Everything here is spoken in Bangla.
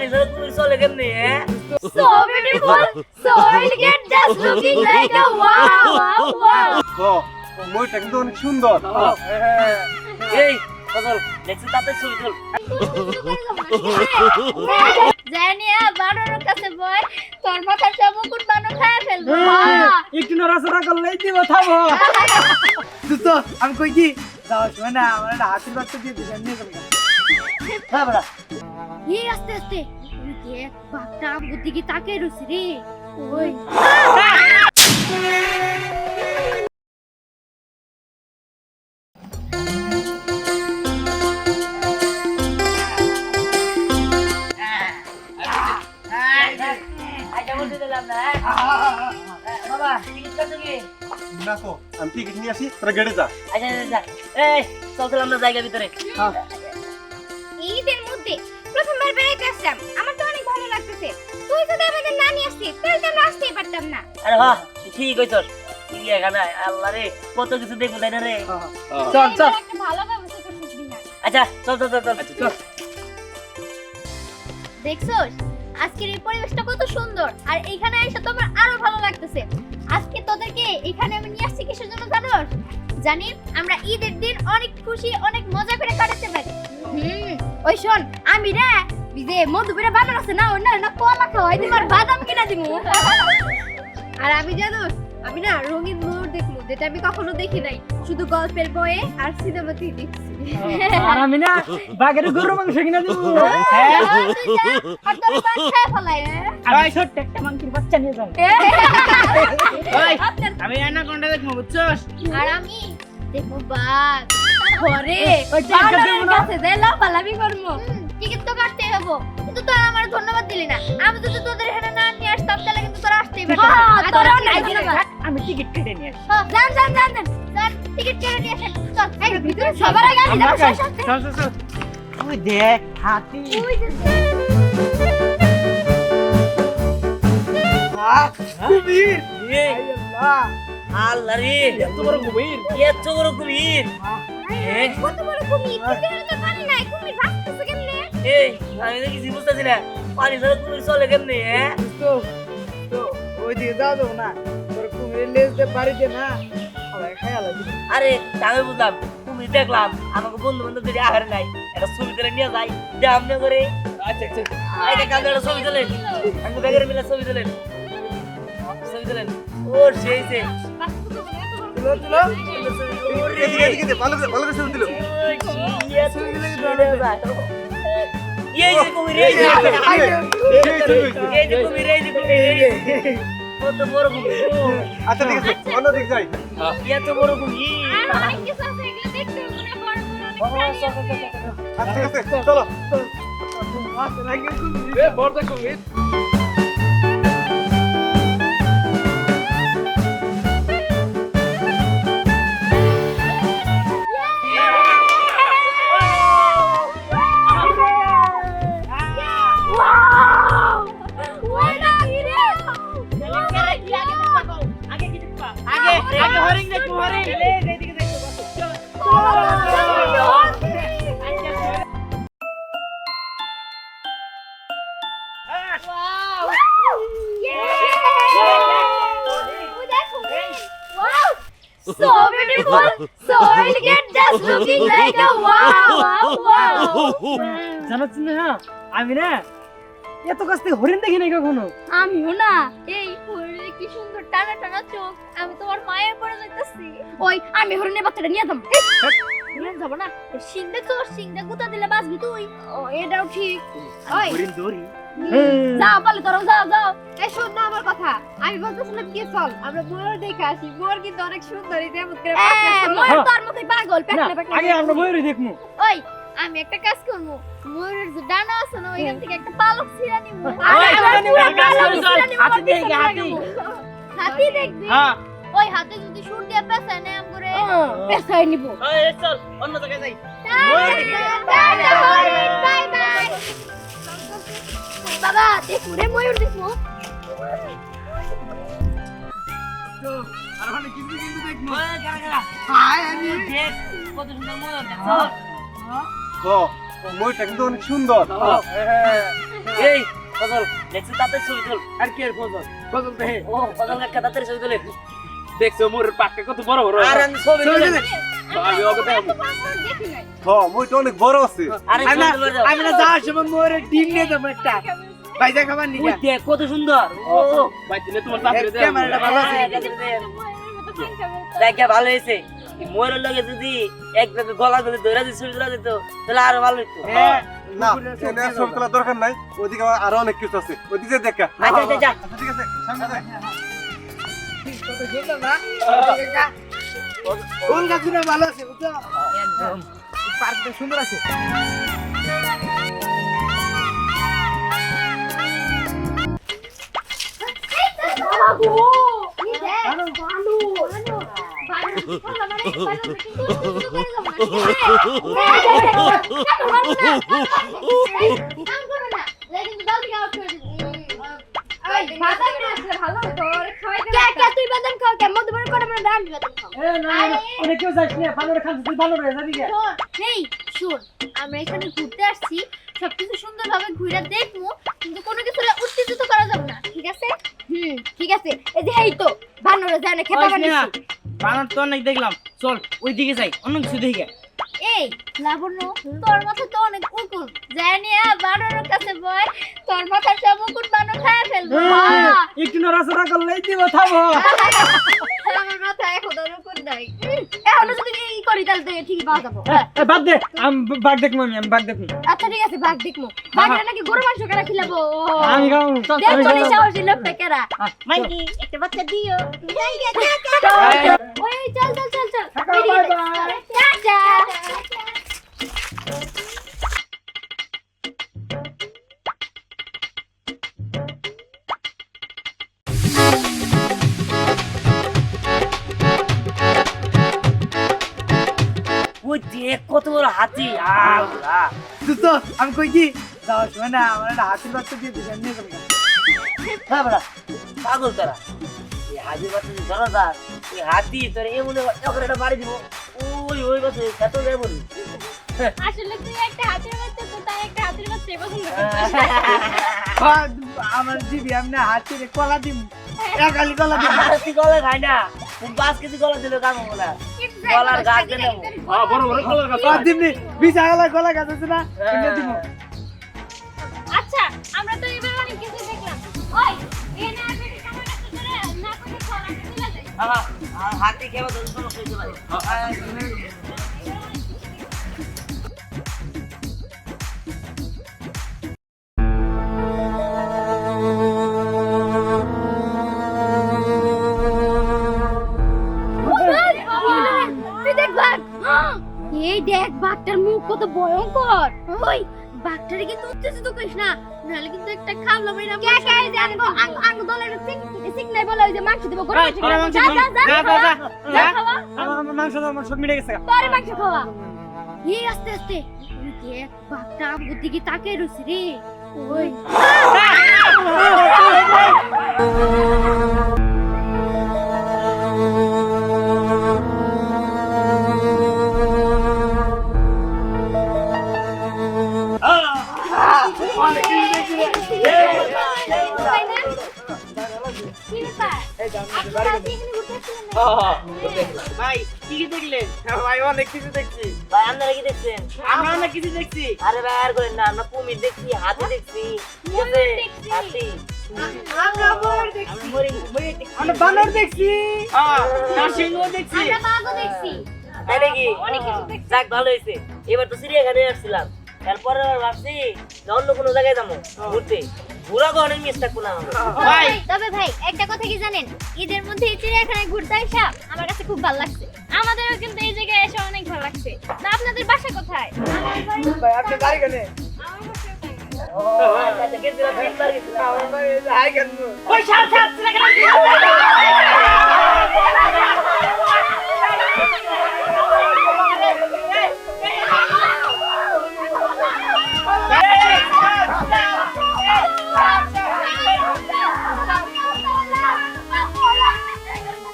পানি ছাড়া কুমির চলে কেমনে হ্যাঁ? So beautiful, so elegant, just looking like a wow, wow, wow. ও ময়ূরটা কিন্তু অনেক সুন্দর। হ্যাঁ। এই ফজল দেখছি তাতে ছবি তোল। জানিয়া বানরের কাছে বয় তোর মাথার সব মুকুট বানর খায় ফেলব। একটু নড়াচড়া করলেই দিব থামো। দুত আমি কই কি? যাও সময় না আমার একটা হাতির বাচ্চা দিয়ে দিছে এমনি করে হ্যাঁ বড়া। এই আস্তে আস্তে ওই দেখ বাঘটা আমগুর দিকে তাকিয়ে রয়েছে রে ওই হ্যাঁ? তো আমি টিকিট নিয়ে আসি তোরা গেটে যা। আচ্ছা আচ্ছা এই চলছিলাম না জায়গা ভিতরে। ঈদের মধ্যে প্রথমবার বেড়াইতে আসলাম। আমার তো অনেক ভালো লাগতেছে। তুই যদি আমাদের না নিয়ে আসতিস তাহলে তো আমরা আসতেই পারতাম না। আরে বাহ ঠিক হইছ কি এখানে আল্লাহ রে কত কিছু দেখব তাই না রে? চল চল। একটা ভালো ব্যবস্থা করছিস আচ্ছা চল চল চল চল। চল। দেখছোস আজকের এই পরিবেশটা কত সুন্দর। আর এখানে এসে তোমার আরও ভালো লাগতেছে। আজকে তোদেরকে এখানে আমি নিয়ে আসছি কিসের জন্য জানোস? জানি আমরা ঈদের দিন অনেক খুশি অনেক মজা করে কাটাতে পারি। হুম। ওই শোন আমি রে যে মধুপুরে বানর আছে না ওই না কলা খাওয়াই তোমার বাদাম কিনা দিমু আর আমি জানো আমি না রঙিন ময়ূর দেখল যেটা আমি কখনো দেখি নাই। শুধু গল্পের বইয়ে আর সিনেমাতেই দেখছি। আর আমি না বাঘের গরু মাংস কিনা দিব। হ্যাঁ, আর হ্যাঁ? ছোট্ট একটা মাংসের বাচ্চা নিয়ে যাই আপনার আমি অ্যানাকোন্ডা দেখব বুঝছস? আর আমি দেখব বাঘ। ঘরে। না? কাছে যাই লাফালাফি করব। টিকিট তো কাটতে হব। কিন্তু তোরা আমার ধন্যবাদ দিলি না। আমি যদি তোদের এখানে না নিয়ে আসতাম তাহলে কিন্তু তোরা আসতেই পারতাম। তোরা অনেক ধন্যবাদ। আমি টিকিট কেটে নিয়ে আসি হ্যাঁ, যান যান যান যান। টিকিট কেটে নিয়ে আসেন। চল এই ভিতরে সবার আগে আমি যাব আমরা চল চল চল। তুই দেখ হাতি। ওই কুমির। আল্লাহ। আল্লাহ রে এত বড় কুমির। এত বড় কুমির। এই, কত বড় কুমির ভিতরে তো পানি নাই কুমির ভাসতেছে কেমনে? এই আমি তো কিছু বুঝতেছি না? পানি ছাড়া কুমির চলে কেমনে হ্যাঁ তো তো ওই দিকে যাও যাও না। তোর কুমিরের লেজ দিয়ে বাড়িতে না। সবাই খাই আলাদা আরে আমি বুঝলাম কুমির দেখলাম আমাকে বন্ধু বান্ধব যদি আহারে নাই একটা ছবি তুলে নিয়ে যাই। যে আমনে করে। আচ্ছা আচ্ছা। কান্দে একটা ছবি তোলেন। আমি ব্যাগের মিলে ছবি তোলেন। ছবি তোলেন। ও সেই আচ্ছা ঠিক আছে অন্য দিক যাই। এত বড় কিছু আছে এগুলো দেখতে so elegant, just looking like a wow, wow, wow. জানাচ্ছি না আমি না এত কাছ থেকে হরিণ দেখি নাই কখনো। আমিও না এই হরিণের কি সুন্দর টানা টানা চোখ আমি তোমার মায়ের পরে যাইতেছি ওই আমি হরিণের বাচ্চাটা নিয়ে যাব। নিয়ে যাব না সিং দেখছ সিংটা গুতা দিলে বাঁচবি তুই। ও এটাও ঠিক। ওই। হরিণ দড়ি। যাও পালে তোরাও যাও যাও এই শোন না আমার কথা। আমি বলতেছিলাম কি চল আমরা ময়ূর দেখে আসি। ময়ূর কিন্তু অনেক সুন্দর যেমন করে এ। ময়ূর তোর মতোই পাগল পেটলে পেটলে আগে আমরা ময়ূরই দেখমু। ওই আমি একটা কাজ করব ময়ূরের যে ডানা আছে না ওইখান থেকে একটা পালক ছিঁড়া নিবো হাতি আমার দেখি, পিছনে হাতি। হাতি দেখবি? হ্যাঁ। ওই হাতে যদি সুর দিয়ে পেছায় নেয় আম করে পেছাই নিব। এই, চল অন্য জায়গায় যাই। Bye bye. বাবা দেখো রে ময়ূর দেখো আর কিন্তু কিন্তু দেখমু ওই, গাড়া, গাড়া। হাই আমি দেখ, কত সুন্দর ময়ূর দেখছ? ও ময়ূরটা কিন্তু অনেক সুন্দর হ্যাঁ। এই ফজল দেখছি তাতে ছবি তোল আর কি আর ফজল ফজল তো ও ফজল কাকা তাতে ছবি তোলে দেখছ মোর পাক্কা কত বড় বড় আর আমি ছবি ছবি তুলে। আমি ওকে দেখাবো। এত বড় বড় দেখি নাই মুইটা অনেক বড় আছে আরে আমি না যাওয়ার সময় মোরে ডিম নিয়ে দেবো একটা ভাইজা খাবার ওই নিয়ে দেখ কত সুন্দর। ও ভাই দিলে তোমার চাকরি দেব ক্যামেরাটা ভালো আছে। হ্যাঁ। দেখা ভালো হয়েছে। ময়ূরের লগে যদি একভাবে গলা ধরে তোলা তাহলে আরও ভালো হ্যাঁ না আর ছবি দরকার নাই ওইদিকে আমার আরও অনেক কিছু আছে। ওদিকে দেখা। আচ্ছা আচ্ছা যা। আচ্ছা, ঠিক আছে সামনে গাছগুলো ভালো আছে বুঝছ? একদম। পার্কটা সুন্দর আছে। হতো ওরে খাওয়াই তুই বাদাম খাও কে করে বাদাম যাস না যাবি এই শোন আমরা এখানে ঘুরতে আসছি সবকিছু সুন্দরভাবে ঘুরে দেখব কিন্তু কোনো কিছু উত্তেজিত করা যাবে না ঠিক আছে? হুম ঠিক আছে। এই যে এই তো বানরে যায় না খেতে বানিয়েছি বানর তো অনেক দেখলাম। চল ওই দিকে যাই অন্য কিছু দেখে এই লাবণ্য তোর মাথা তো অনেক উকুন। জানি বানরের কাছে বয় তোর মাথার সব উকুন বানর খায় ফেলব। হ্যাঁ। একটু নড়াচড়া করলেই দিব থামো। মাথা এখন আর নাই। এখনও যদি এই করি তাহলে তো ঠিকই পাওয়া যাব। বাদ দে আমি বাঘ দেখব আমি আমি বাঘ দেখব আচ্ছা ঠিক আছে বাঘ দেখব বাঘটা নাকি গরু মাংস কেনা খিলাবো? আমি খাব চল দেখ আমি তোর খাব। সাহসী লোকটা কেরা? মাইকি একটা বাচ্চা দিও। ওই চল চল চল চল। টাটা, দেখ কত বড় হাতি? আল্লাহ। তো আমি কই কি? যাওয়ার সময় না আমার একটা হাতির বাচ্চা দিয়ে দিস নিয়ে যাব হ্যাঁ বড়া পাগল তারা। এই হাতির বাচ্চা হাতি তোর এমন একটা বাড়ি দিব। ওই ওই বাচ্চা এত যায় বলি। আসলে তুই একটা হাতের বাচ্চা তো তাই একটা হাতের বাচ্চা পছন্দ আমার দিবি আমি না হাতির কলা দিম। একালি কলা দিম। হাতি গলা খাই না। তুমি পাঁচ কেজি গলা দিলে কাম হব না। গলার গাছ দিয়ে নেব হ্যাঁ বড় বড় কলার গাছ। কলা দিমনি বিশা গেলা গলা গাছ আছে না এনে দিব। আচ্ছা আমরা তো এবার অনেক কিছু দেখলাম। ওই এনে আর বেশি সময় করে না করে খাওয়া চলে যাই আহা, হাতি খেয়ে তো সমস্যা হইতে পারে বাঘটার মুখ কত ভয়ঙ্কর। ওই বাঘটারে কিন্তু উত্তেজিত করিস না নাহলে কিন্তু একটা খাবলা মেরা কে কে জানব আঙ্গ আঙ্গ দলের সিক সিক নাই বলে ওই যে মাংস দেব গরম মাংস মাংস যা খাও। যা যা যা, যা, যা। যা যা। খাওয়া। আমার আমার মাংস দাও, আমার সব মিটে গেছে। পরে মাংস খাওয়া। এই আস্তে আস্তে। ওই বাঘটা আমগুর দিকে তাকিয়ে রে। ওই। ভাই কি কি দেখলেন? ভাই অনেক কিছু দেখছি। ভাই আপনারা কি দেখছেন? আমরা অনেক কিছু দেখছি। আরে ভাই আর করেন না আমরা কুমির দেখছি হাতি দেখছি ঠিক আছে? ময়ূর দেখছি। হাতি। আমরা বড় দেখছি। আমরা মরি মরি দেখছি। আমরা বানর দেখছি। হ্যাঁ সিংহ দেখছি। আমরা বাঘও দেখছি। তাই নাকি? অনেক কিছু দেখছি। যাক ভালো হয়েছে। এবার তো চিড়িয়াখানায় আসছিলাম। তারপরে ভাবছি অন্য কোনো জায়গায় যাব ঘুরতে। ঘোরা তো মিস থাকব না। ভাই তবে ভাই একটা কথা কি জানেন? ঈদের মধ্যে এই চিড়িয়াখানায় ঘুরতে আসা আমার কাছে খুব ভালো লাগছে। আমাদেরও কিন্তু এই জায়গায় এসে অনেক ভালো লাগছে। তা আপনাদের বাসা কোথায়? ভাই আপনি বাড়ি গেলে ও, গেছিলাম,